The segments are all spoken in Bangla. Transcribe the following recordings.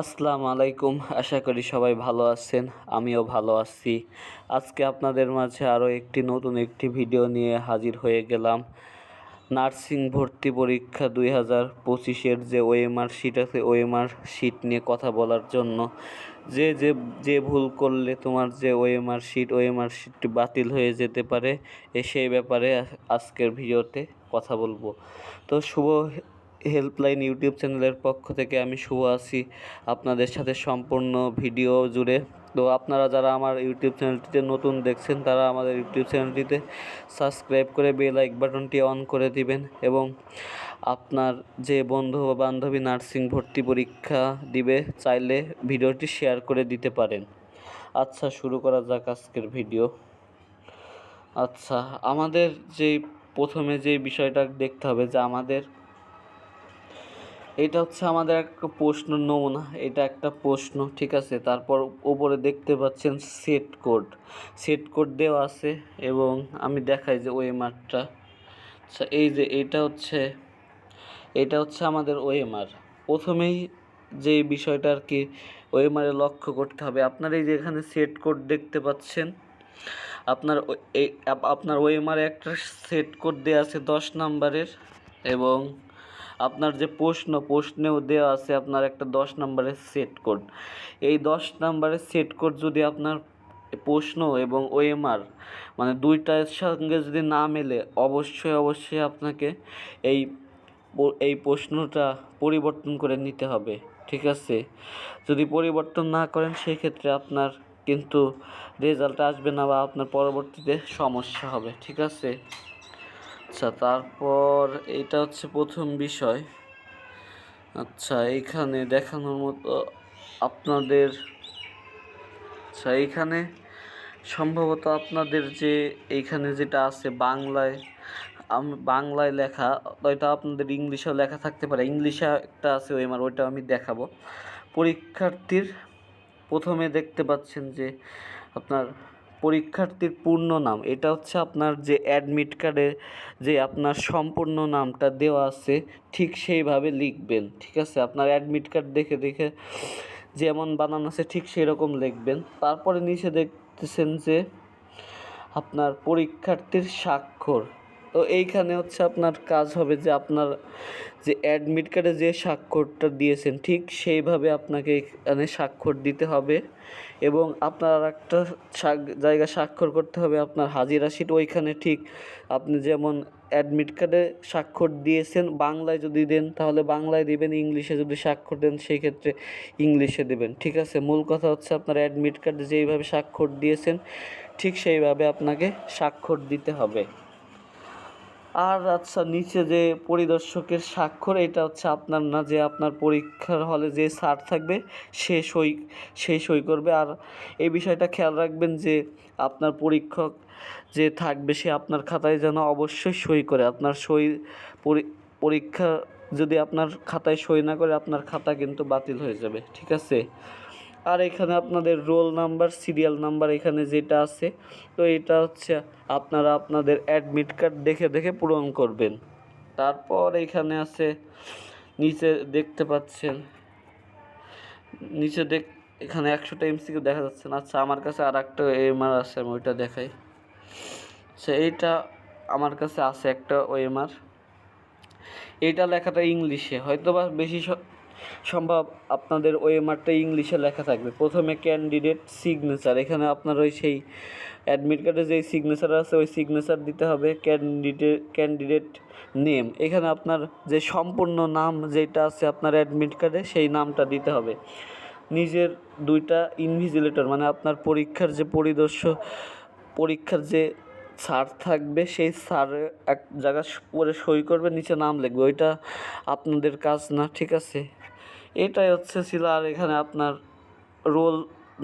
আসসালামু আলাইকুম। আশা করি সবাই ভালো আছেন, আমিও ভালো আছি। আজকে আপনাদের মাঝে আরও একটি নতুন একটি ভিডিও নিয়ে হাজির হয়ে গেলাম। নার্সিং ভর্তি পরীক্ষা দুই হাজার পঁচিশের যে ওএমআর শিট আছে, ওএমআর শিট নিয়ে কথা বলার জন্য। যে যে যে ভুল করলে তোমার যে ওএমআর শিট ওএমআর শিটটি বাতিল হয়ে যেতে পারে, এ সেই ব্যাপারে আজকের ভিডিওতে কথা বলব। তো শুভ হেল্পলাইন ইউটিউব চ্যানেলের পক্ষ থেকে আমি শুভ আছি আপনাদের সাথে সম্পূর্ণ ভিডিও জুড়ে। তো আপনারা যারা আমার ইউটিউব চ্যানেলটিতে নতুন দেখছেন, তারা আমাদের ইউটিউব চ্যানেলটিতে সাবস্ক্রাইব করে বেল লাইক বাটনটি অন করে দিবেন এবং আপনার যে বন্ধু বা বান্ধবী নার্সিং ভর্তি পরীক্ষা দিবে, চাইলে ভিডিওটি শেয়ার করে দিতে পারেন। আচ্ছা শুরু করা যাক আজকের ভিডিও। আচ্ছা আমাদের যেই প্রথমে যে বিষয়টা দেখতে হবে যে আমাদের এটা হচ্ছে আমাদের একটা প্রশ্ন নমুনা, এটা একটা প্রশ্ন, ঠিক আছে? তারপর উপরে দেখতে পাচ্ছেন সেট কোড সেট কোড দেওয়া আছে এবং আমি দেখাই যে ওএমআরটা আচ্ছা এই যে এটা হচ্ছে এটা হচ্ছে আমাদের ওএমআর প্রথমেই যে বিষয়টা আর কি ওএমআরে লক্ষ্য করতে হবে, আপনার এই যে এখানে সেট কোড দেখতে পাচ্ছেন, আপনার আপনার ওএমআরে একটা সেট কোড দেওয়া আছে দশ নাম্বারের এবং আপনার যে প্রশ্ন, প্রশ্নেও দেওয়া আছে আপনার একটা দশ নম্বরের সেট কোড এই দশ নম্বরের সেট কোড যদি আপনার প্রশ্ন এবং ওএমআর মানে দুইটার সঙ্গে যদি না মেলে, অবশ্যই অবশ্যই আপনাকে এই এই প্রশ্নটা পরিবর্তন করে নিতে হবে, ঠিক আছে? যদি পরিবর্তন না করেন সেই ক্ষেত্রে আপনার কিন্তু রেজাল্ট আসবে না বা আপনার পরবর্তীতে সমস্যা হবে, ঠিক আছে? আচ্ছা তারপর এটা হচ্ছে প্রথম বিষয়। আচ্ছা এইখানে দেখানোর মতো আপনাদের আচ্ছা এইখানে সম্ভবত আপনাদের যে এইখানে যেটা আছে বাংলায়, আম- বাংলায় লেখা ওইটা আপনাদের ইংলিশেও লেখা থাকতে পারে। ইংলিশে একটা আছে ওই আমার ওইটা আমি দেখাবো। পরীক্ষার্থীর প্রথমে দেখতে পাচ্ছেন যে, আপনার পরীক্ষার্থীর পূর্ণ নাম। এটা হচ্ছে আপনার যে অ্যাডমিট কার্ডে যে আপনার সম্পূর্ণ নামটা দেওয়া আছে, ঠিক সেইভাবে লিখবেন, ঠিক আছে? আপনার অ্যাডমিট কার্ড দেখে দেখে যেমন বানানো আছে, ঠিক সেই রকম লিখবেন। তারপরে নিচে দেখতেছেন যে আপনার পরীক্ষার্থীর স্বাক্ষর। তো এইখানে হচ্ছে আপনার কাজ হবে যে আপনার যে অ্যাডমিট কার্ডে যে স্বাক্ষরটা দিয়েছেন, ঠিক সেইভাবে আপনাকে এখানে স্বাক্ষর দিতে হবে এবং আপনার একটা জায়গা স্বাক্ষর করতে হবে আপনার হাজিরা শিট ওইখানে, ঠিক। আপনি যেমন অ্যাডমিট কার্ডে স্বাক্ষর দিয়েছেন, বাংলায় যদি দেন, তাহলে বাংলায় দেবেন, ইংলিশে যদি স্বাক্ষর দেন, সেই ক্ষেত্রে ইংলিশে দেবেন, ঠিক আছে? মূল কথা হচ্ছে আপনার অ্যাডমিট কার্ডে যেইভাবে স্বাক্ষর দিয়েছেন, ঠিক সেইভাবে আপনাকে স্বাক্ষর দিতে হবে। আর আচ্ছা নিচে যে পরিদর্শকের স্বাক্ষর, এটা হচ্ছে আপনার না যে আপনার পরীক্ষার হলে যে স্যার থাকবে, সে সই সেই সই করবে। আর এই বিষয়টা খেয়াল রাখবেন যে আপনার পরীক্ষক যে থাকবে, সে আপনার খাতায় যেন অবশ্যই সই করে। আপনার সই পরীক্ষা যদি আপনার খাতায় সই না করে, আপনার খাতা কিন্তু বাতিল হয়ে যাবে, ঠিক আছে? আর এখানে আপনাদের রোল নাম্বার, সিরিয়াল নাম্বার এখানে যেটা আছে, তো এটা হচ্ছে আপনারা আপনাদের অ্যাডমিট কার্ড দেখে দেখে পূরণ করবেন। তারপর এখানে আছে, নিচে দেখতে পাচ্ছেন, নিচে দেখ, এখানে একশোটা এমসিকিউ দেখা যাচ্ছে না। আচ্ছা আমার কাছে আর একটা এমআর আছে, আমি ওইটা দেখাই। আচ্ছা এইটা আমার কাছে আছে একটা ওএমআর। এইটা লেখাটা ইংলিশে হয়তো বা বেশি স- সম্ভব আপনাদের ওএমআরটা ইংলিশে লেখা থাকবে। প্রথমে ক্যান্ডিডেট সিগনেচার এখানে আপনার ওই সেই অ্যাডমিট কার্ডে যেই সিগনেচার আছে, ওই সিগনেচার দিতে হবে ক্যান্ডিডেট ক্যান্ডিডেট নেম এখানে আপনার যে সম্পূর্ণ নাম যেটা আছে আপনার অ্যাডমিট কার্ডে সেই নামটা দিতে হবে। নিজের দুইটা ইনভিজিলেটর মানে আপনার পরীক্ষার যে পরিদর্শক পরীক্ষার যে স্যার থাকবে, সেই স্যার এক জায়গা পরে সই করবে, নিচে নাম লিখবে। ওইটা আপনাদের কাজ না, ঠিক আছে? এটাই হচ্ছে ছিল আর এখানে আপনার রোল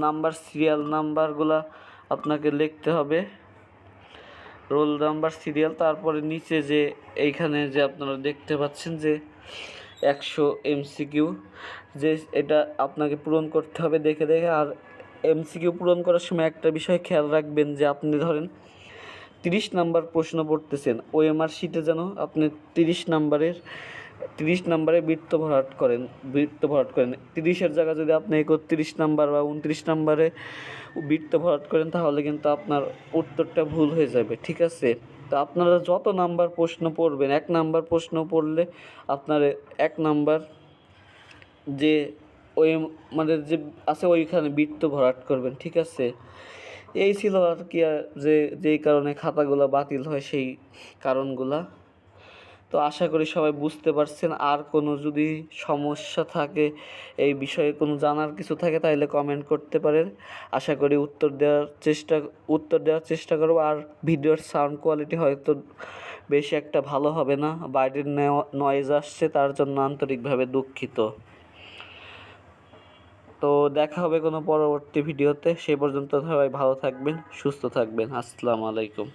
নাম্বার, সিরিয়াল নাম্বারগুলা আপনাকে লিখতে হবে। রোল নাম্বার, সিরিয়াল, তারপরে নিচে যে এইখানে যে আপনারা দেখতে পাচ্ছেন যে একশো এমসিকিউ, যে এটা আপনাকে পূরণ করতে হবে দেখে দেখে। আর এমসিকিউ পূরণ করার সময় একটা বিষয় খেয়াল রাখবেন যে আপনি ধরেন তিরিশ নাম্বার প্রশ্ন পড়তেছেন, ওএমআর শিটে যেন আপনি তিরিশ নাম্বারের তিরিশ নাম্বারে বৃত্ত ভরাট করেন, বৃত্ত ভরাট করেন। তিরিশের জায়গায় যদি আপনি একত্রিশ নাম্বার বা উনত্রিশ নাম্বারে বৃত্ত ভরাট করেন, তাহলে কিন্তু আপনার উত্তরটা ভুল হয়ে যাবে, ঠিক আছে? তো আপনারা যত নাম্বার প্রশ্ন পড়বেন, এক নাম্বার প্রশ্ন পড়লে আপনার এক নাম্বার যে ওই মানে যে আছে ওইখানে বৃত্ত ভরাট করবেন, ঠিক আছে? এই ছিল আর কি যে, যেই কারণে খাতাগুলো বাতিল হয়, সেই কারণগুলা। তো আশা করি সবাই বুঝতে পারছেন। আর কোনো যদি সমস্যা থাকে, এই বিষয়ে কোনো জানার কিছু থাকে, তাহলে কমেন্ট করতে পারেন। আশা করি উত্তর দেওয়ার চেষ্টা, উত্তর দেওয়ার চেষ্টা করব। আর ভিডিওর সাউন্ড কোয়ালিটি হয়তো বেশি একটা ভালো হবে না। বাইরের নয়েজ আসছে, তার জন্য আন্তরিকভাবে দুঃখিত। তো দেখা হবে কোনো পরবর্তী ভিডিওতে। সে পর্যন্ত সবাই ভালো থাকবেন, সুস্থ থাকবেন। আসসালামু আলাইকুম।